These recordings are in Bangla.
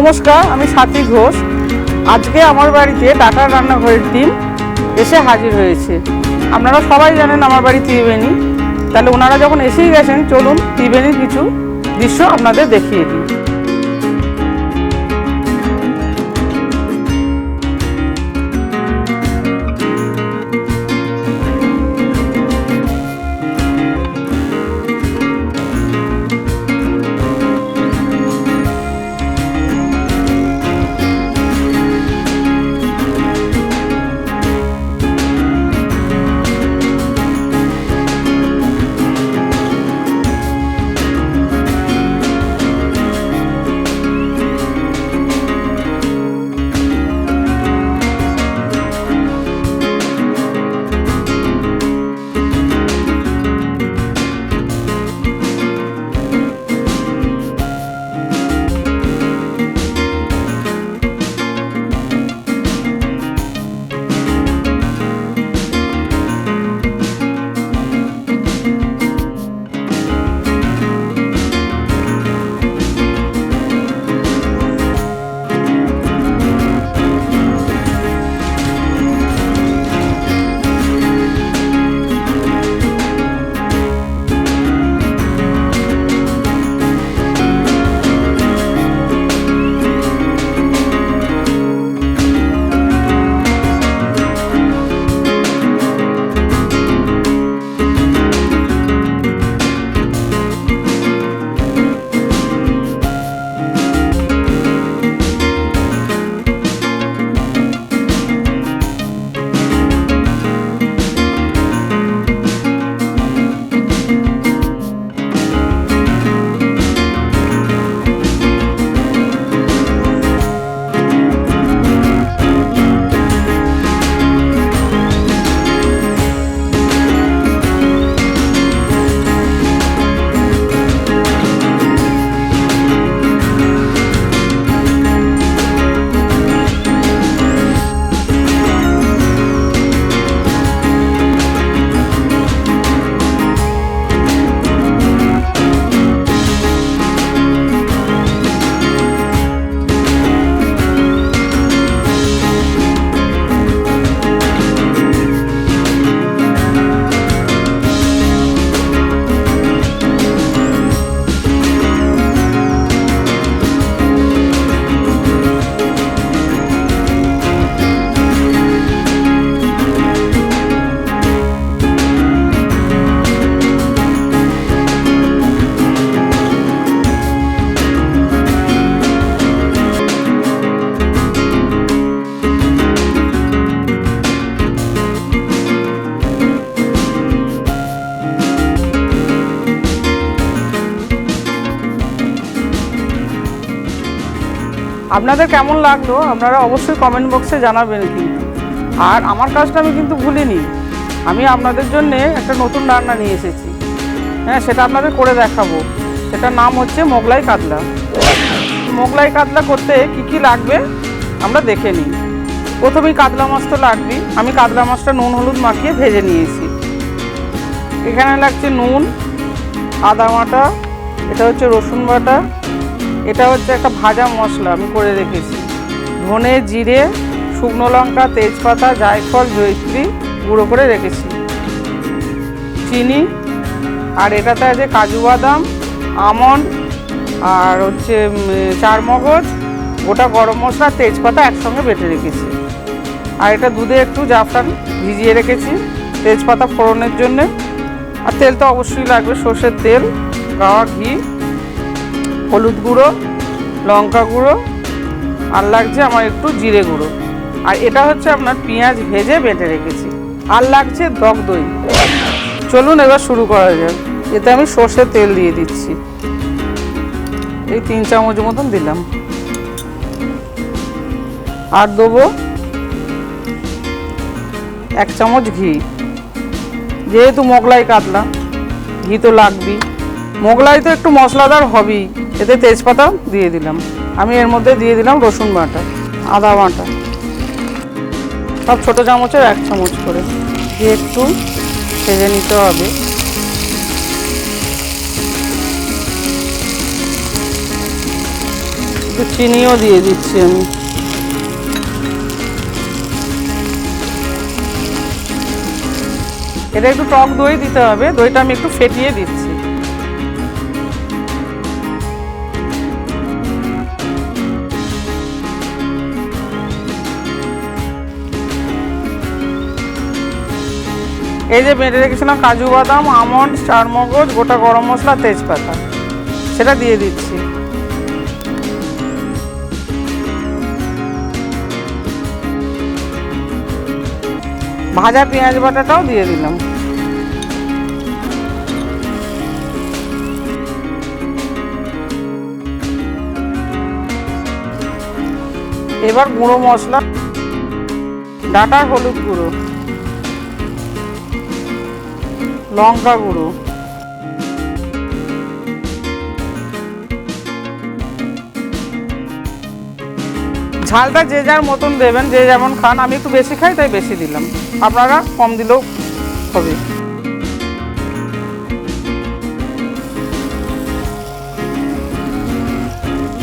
নমস্কার, আমি সাথী ঘোষ। আজকে আমার বাড়িতে টাটার রান্নাঘরের টিম এসে হাজির হয়েছে। আপনারা সবাই জানেন আমার বাড়ি ত্রিবেণী। তাহলে ওনারা যখন এসেই গেছেন, চলুন ত্রিবেণীর কিছু দৃশ্য আপনাদের দেখিয়ে দিই। আপনাদের কেমন লাগল আপনারা অবশ্যই কমেন্ট বক্সে জানাবেন কিন্তু। আর আমার কাজটা আমি কিন্তু ভুলিনি। আমি আপনাদের জন্য একটা নতুন রান্না নিয়ে এসেছি। হ্যাঁ সেটা আপনাদের করে দেখাবো। সেটার নাম হচ্ছে মোগলাই কাতলা। মোগলাই কাতলা করতে কি কি লাগবে আমরা দেখে নিই। প্রথমেই কাতলা মাছ তো লাগবেই আমি কাতলা মাছটা নুন, হলুদ মাখিয়ে ভেজে নিয়েছি। এখানে লাগছে নুন, আদা বাটা, এটা হচ্ছে রসুন বাটা এটা হচ্ছে একটা ভাজা মশলা, আমি করে রেখেছি। ধনে, জিরে, শুকনো লঙ্কা, তেজপাতা, জায়ফল, জয়িত্রী গুঁড়ো করে রেখেছি। চিনি, আর এটাতে আছে কাজু বাদাম, আমন্ড, আর হচ্ছে চারমগজ, গোটা গরম মশলা, তেজপাতা একসঙ্গে বেটে রেখেছি। আর এটা দুধে একটু জাফরান ভিজিয়ে রেখেছি, তেজপাতা ফোড়নের জন্যে। আর তেল তো অবশ্যই লাগবে, সর্ষের তেল, গাওয়া ঘি। হলুদ গুঁড়ো, লঙ্কা গুঁড়ো, আর লাগছে আমার একটু জিরে গুঁড়ো। আর এটা হচ্ছে আপনার পেঁয়াজ ভেজে বেটে রেখেছি। আর লাগছে টক দই। চলুন এবার শুরু করা যাক। এতে আমি সর্ষের তেল দিয়ে দিচ্ছি। এই তিন চামচ মতন দিলাম। আর দেবো এক চামচ ঘি। যেহেতু মোগলাই কাটলাম ঘি তো লাগবেই। মোগলাই তো একটু মশলাদার হবেই। এতে তেজপাতা দিয়ে দিলাম। আমি এর মধ্যে দিয়ে দিলাম রসুন বাটা, আদা বাটা। সব ছোটো চামচের এক চামচ করে। দিয়ে একটু ভেজে নিতে হবে। একটু চিনিও দিয়ে দিচ্ছি আমি। এটা একটু টক দই দিতে হবে। দইটা আমি একটু ফেটিয়ে দিচ্ছি। এই যে বেটে রেখেছিলাম কাজু বাদাম, আমন্ড, চারমগজ, গোটা গরম মশলা, তেজপাতা। সেটা দিয়ে দিচ্ছি। ভাজা পেঁয়াজ বাটাটাও দিয়ে দিলাম। এবার গুঁড়ো মশলা ডাটার হলুদ গুঁড়ো। লঙ্কা গুঁড়ো ঝালটা যে যার মতন দেবেন, যে যেমন খান, আমি একটু বেশি খাই, তাই বেশি দিলাম। আপনারা কম দিলেও হবে।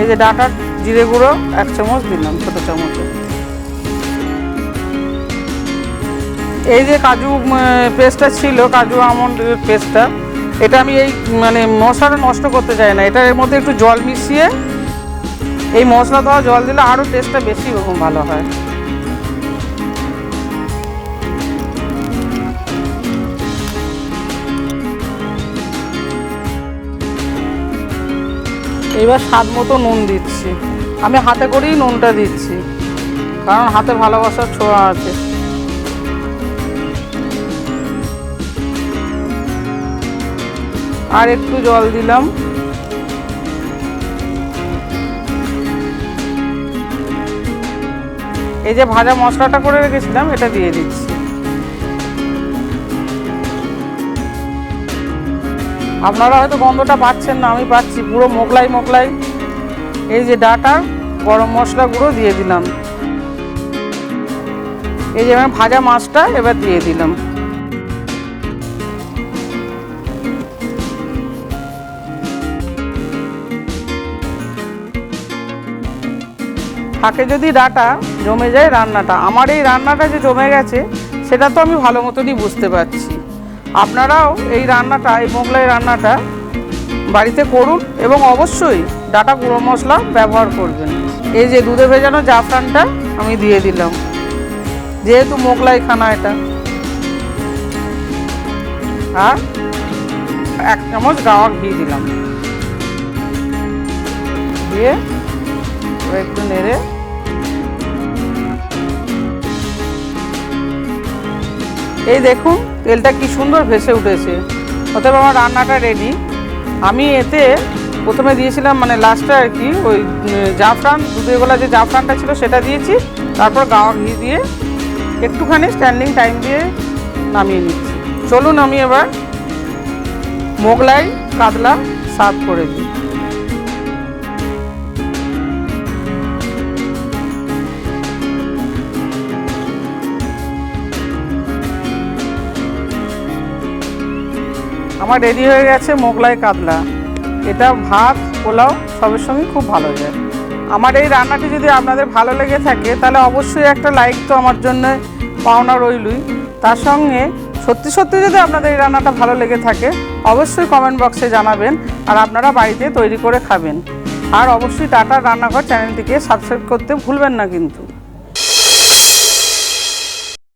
এই যে ডাটার জিরে গুঁড়ো, এক চামচ দিলাম, ছোটো চামচে। এই যে কাজু পেস্টটা ছিল, কাজু আমন্ড পেস্টটা এটা আমি এই মানে মশলাটা নষ্ট করতে চাই না। এটা এর মধ্যে একটু জল মিশিয়ে এই মশলা দেওয়া জল দিলে আরও টেস্টটা বেশি রকম ভালো হয়। এবার স্বাদ মতো নুন দিচ্ছি। আমি হাতে করেই নুনটা দিচ্ছি, কারণ হাতে ভালোবাসার ছোঁয়া আছে। আর একটু জল দিলাম। এই যে ভাজা মশলাটা করে রেখেছিলাম, এটা দিয়ে দিচ্ছি। আপনারা হয়তো গন্ধটা পাচ্ছেন না, আমি পাচ্ছি পুরো মোগলাই মোগলাই। এই যে ডাটা, গরম মশলা গুঁড়ো দিয়ে দিলাম। এই যে আমি ভাজা মাছটা এবার দিয়ে দিলাম। থাকে যদি ডাটা জমে যায় রান্নাটা। আমার এই রান্নাটা যে জমে গেছে, সেটা তো আমি ভালো মতনই বুঝতে পারছি। আপনারাও এই রান্নাটা, এই মোগলাই রান্নাটা বাড়িতে করুন এবং অবশ্যই ডাটা গুঁড়ো মশলা ব্যবহার করবেন। এই যে দুধে ভেজানো জাফরানটা আমি দিয়ে দিলাম। যেহেতু মোগলাই খানা এটা। আর এক চামচ গাওয়া ঘি দিলাম। দিয়ে একটু নেড়ে। এই দেখুন, তেলটা কি সুন্দর ভেসে উঠেছে। অতএব আমার রান্নাটা রেডি আমি এতে প্রথমে দিয়েছিলাম মানে লাস্টে আর কি ওই জাফরান দুধের গোলা যে জাফরানটা ছিল সেটা দিয়েছি। তারপর গাওয়া ঘি দিয়ে একটুখানি স্ট্যান্ডিং টাইম দিয়ে নামিয়ে নিচ্ছি। চলুন আমি এবার মোগলাই, কাতলা, সার্ভ করে দিই। আমার রেডি হয়ে গেছে মোগলাই কাতলা। এটা ভাত, পোলাও, সবের সঙ্গে খুব ভালো যায়। আমার এই রান্নাটি যদি আপনাদের ভালো লেগে থাকে, তাহলে অবশ্যই একটা লাইক তো আমার জন্য পাওনা রইলই। তার সঙ্গে সত্যি সত্যি যদি আপনাদের এই রান্নাটা ভালো লেগে থাকে, অবশ্যই কমেন্ট বক্সে জানাবেন আর আপনারা বাড়িতে তৈরি করে খাবেন। আর অবশ্যই টাটা রান্নাঘর চ্যানেলটিকে সাবস্ক্রাইব করতে ভুলবেন না কিন্তু।